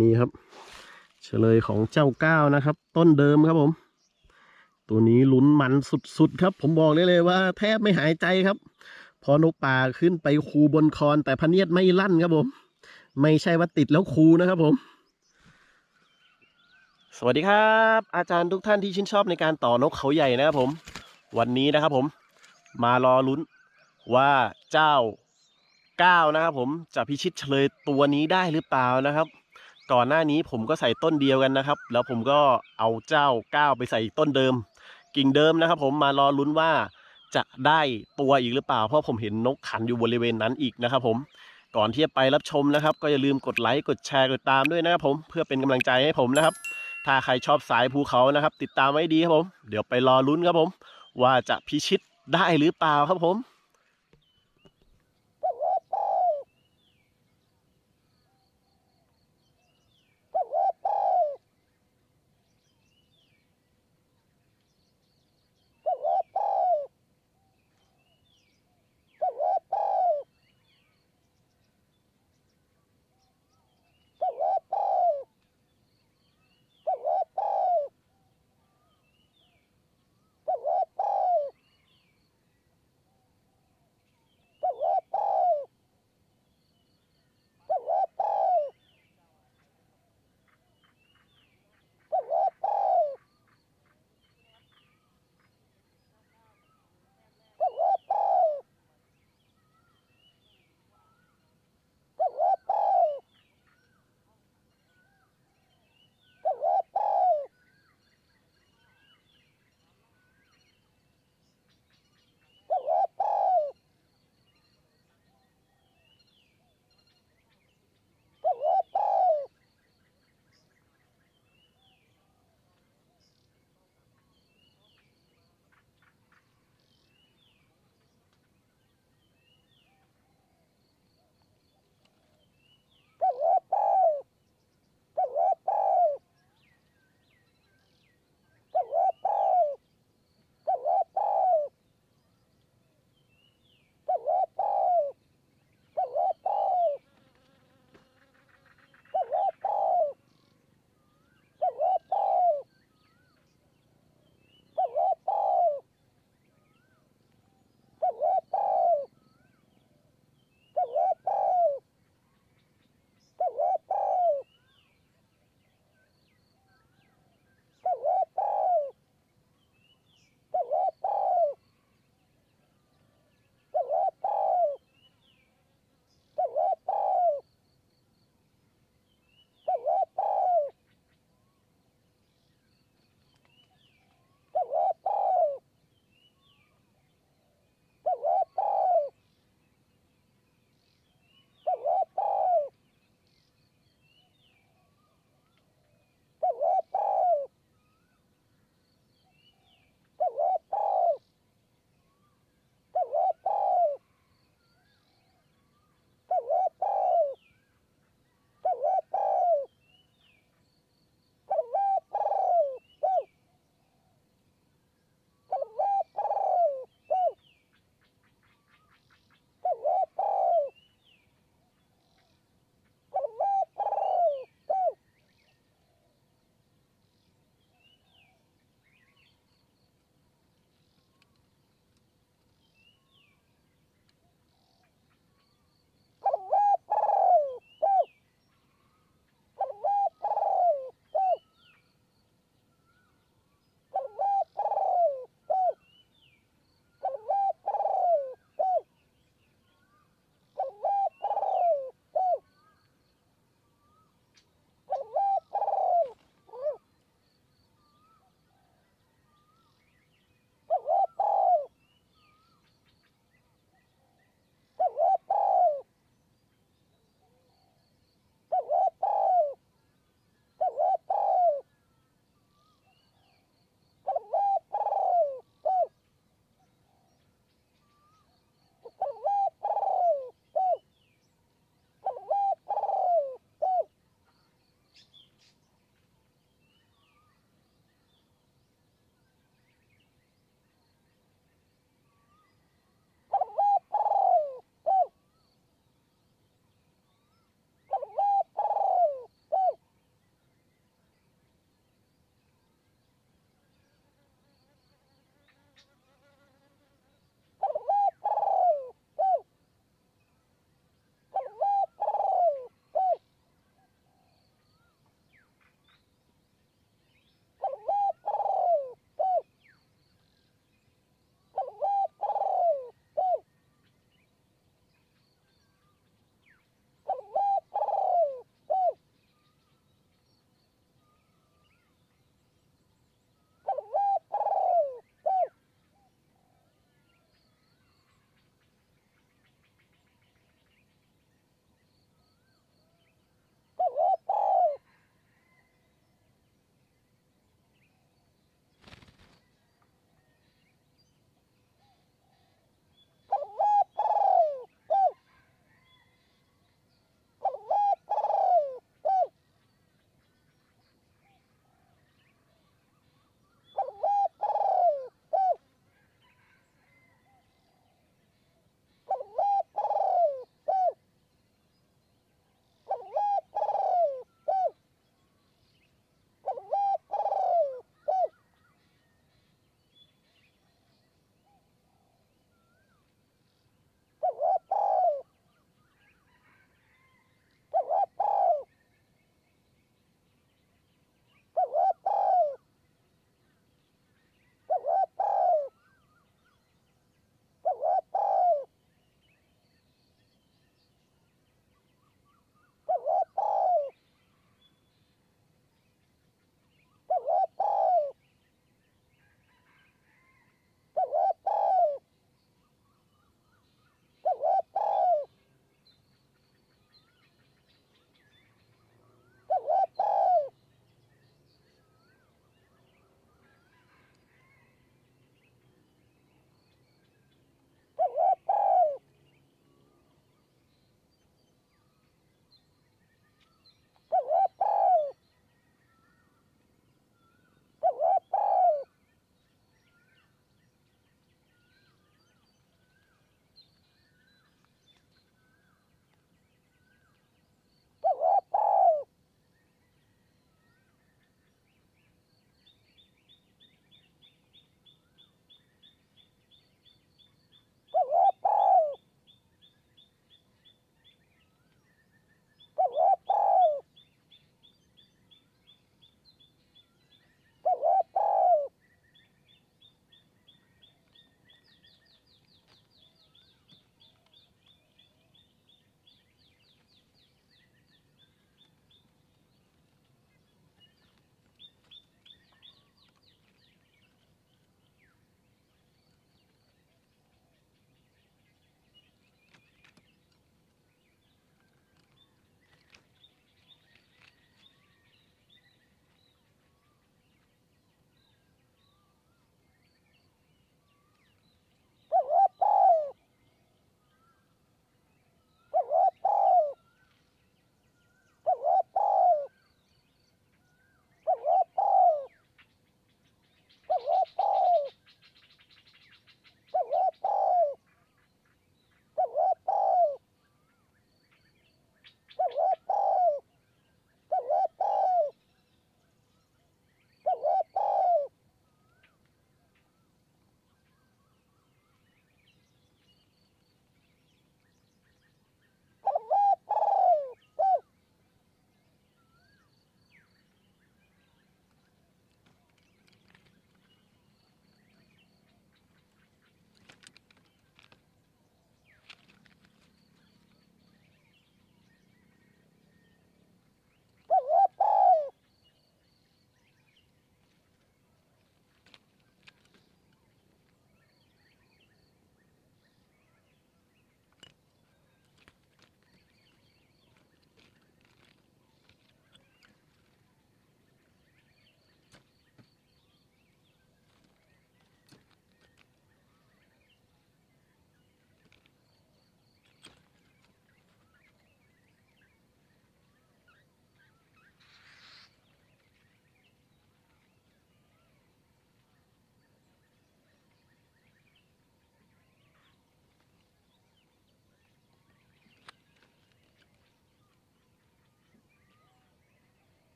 นี่ครับ เฉลยของเจ้าก้าวนะครับ ต้นเดิมครับผม ตัวนี้ลุ้นมันสุดๆครับ ผมบอกได้เลยว่า แทบไม่หายใจครับ พอนกป่าขึ้นไปคูบนคอนแต่พเนียดไม่ลั่นครับผม ไม่ใช่ว่าติดแล้วคูนะครับผมสวัสดีครับ อาจารย์ทุกท่านที่ชื่นชอบในการต่อนกเขาใหญ่นะครับผม วันนี้นะครับผม มารอลุ้นว่าเจ้าก้าวนะครับผมจะพิชิตเฉลยตัวนี้ได้หรือเปล่านะครับ ก่อนหน้านี้ผมก็ใส่ต้นเดียวกันนะครับ แล้วผมก็เอาเจ้าก้าวไปใส่อีกต้นเดิม กิ่งเดิมนะครับ ผมมารอลุ้นว่าจะได้ตัวอีกหรือเปล่า เพราะผมเห็นนกขันอยู่บริเวณนั้นอีกนะครับ ผมก่อนที่จะไปรับชมนะครับ ก็อย่าลืมกดไลค์กดแชร์กดตามด้วยนะครับผมเพื่อเป็นกำลังใจให้ผมนะครับ ถ้าใครชอบสายภูเขานะครับ ติดตามไว้ดีครับผม เดี๋ยวไปรอลุ้นครับผม ว่าจะพิชิตได้หรือเปล่าครับผม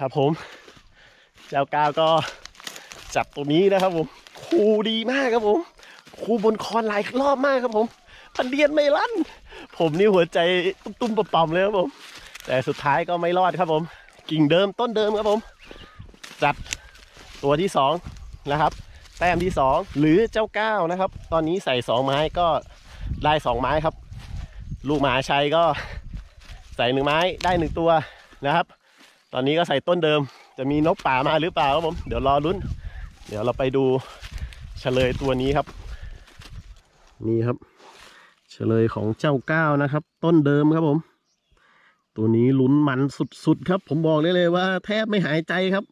ครับผม เจ้าก้าวก็จับตัวนี้นะครับผมคูดีมากครับผมคูบนคอนหลายรอบมากครับผม พันเดียนไม่ลั่น ผมนี่หัวใจตุ้มๆปอมๆเลยครับผม แต่สุดท้ายก็ไม่รอดครับผม กิ่งเดิมต้นเดิมครับผม จัดตัวที่สองนะครับ แต้มที่สองหรือเจ้าก้าวนะครับ ตอนนี้ใส่สองไม้ก็ได้สองไม้ครับ ลูกหมาชัยก็ใส่หนึ่งไม้ได้หนึ่งตัวนะครับ ตอนนี้ก็ใส่ต้นเดิม จะมีนกป่ามาหรือเปล่าครับผม เดี๋ยวรอลุ้น เดี๋ยวเราไปดูเฉลยตัวนี้ครับ นี่ครับ เฉลยของเจ้าก้าวนะครับ ต้นเดิมครับผม ตัวนี้ลุ้นมันสุดๆครับ ผมบอกได้เลยว่า แทบไม่หายใจครับ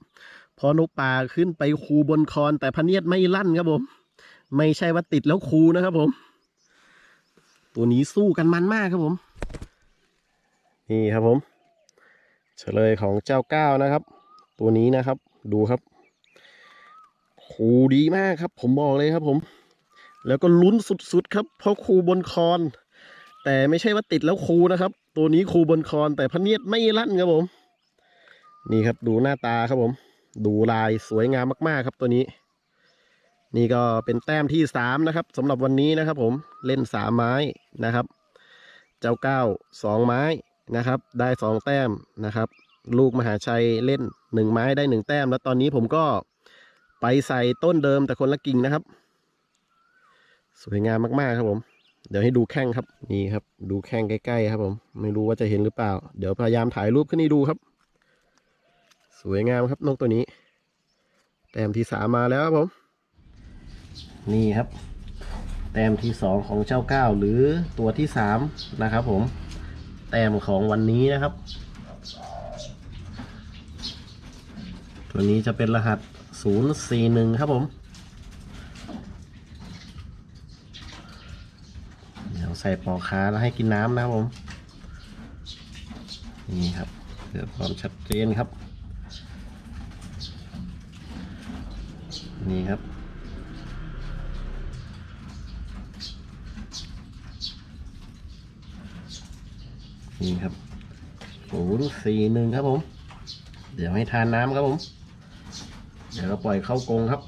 พอนกป่าขึ้นไปคูบนคอนแต่พะเนียดไม่ลั่นครับผม ไม่ใช่ว่าติดแล้วคูนะครับผม ตัวนี้สู้กันมันมากครับผม นี่ครับผม เฉลยของเจ้าก้าวนะครับ ตัวนี้นะครับ ดูครับคูดีมากครับ ผมบอกเลยครับผม แล้วก็ลุ้นสุดๆครับ เพราะคูบนคอน แต่ไม่ใช่ว่าติดแล้วคูนะครับ ตัวนี้คูบนคอนแต่พะเนียดไม่ลั่นครับผม นี่ครับดูหน้าตาครับผม ดูลายสวยงามมากๆครับตัวนี้ นี่ก็เป็นแต้มที่สามนะครับสำหรับวันนี้นะครับ ผมเล่นสามไม้นะครับ เจ้าเก้าสองไม้ นะครับ ได้สองแต้มนะครับ ลูกมหาชัยเล่นหนึ่งไม้ได้หนึ่งแต้ม แล้วตอนนี้ผมก็ไปใส่ต้นเดิมแต่คนละกิ่งนะครับ สวยงามมากๆครับผม เดี๋ยวให้ดูแข้งครับนี่ครับ ดูแข้งใกล้ๆครับผม ไม่รู้ว่าจะเห็นหรือเปล่า เดี๋ยวพยายามถ่ายรูปขึ้นให้ดูครับ สวยงามครับนกตัวนี้ แต้มที่สามมาแล้วครับผม นี่ครับ แต้มที่สองของเจ้าเก้าหรือตัวที่สามนะครับผม แต้มของวันนี้นะครับ ตัวนี้จะเป็นรหัส 041 ครับผม เดี๋ยวใส่ปอกขาแล้วให้กินน้ำนะครับผม นี่ครับเพื่อความชัดเจนครับ นี่ครับ นี่ครับศูนย์สี่หนึ่งครับผม เดี๋ยวให้ทานน้ำครับผม เดี๋ยวเราปล่อยเข้ากรงครับ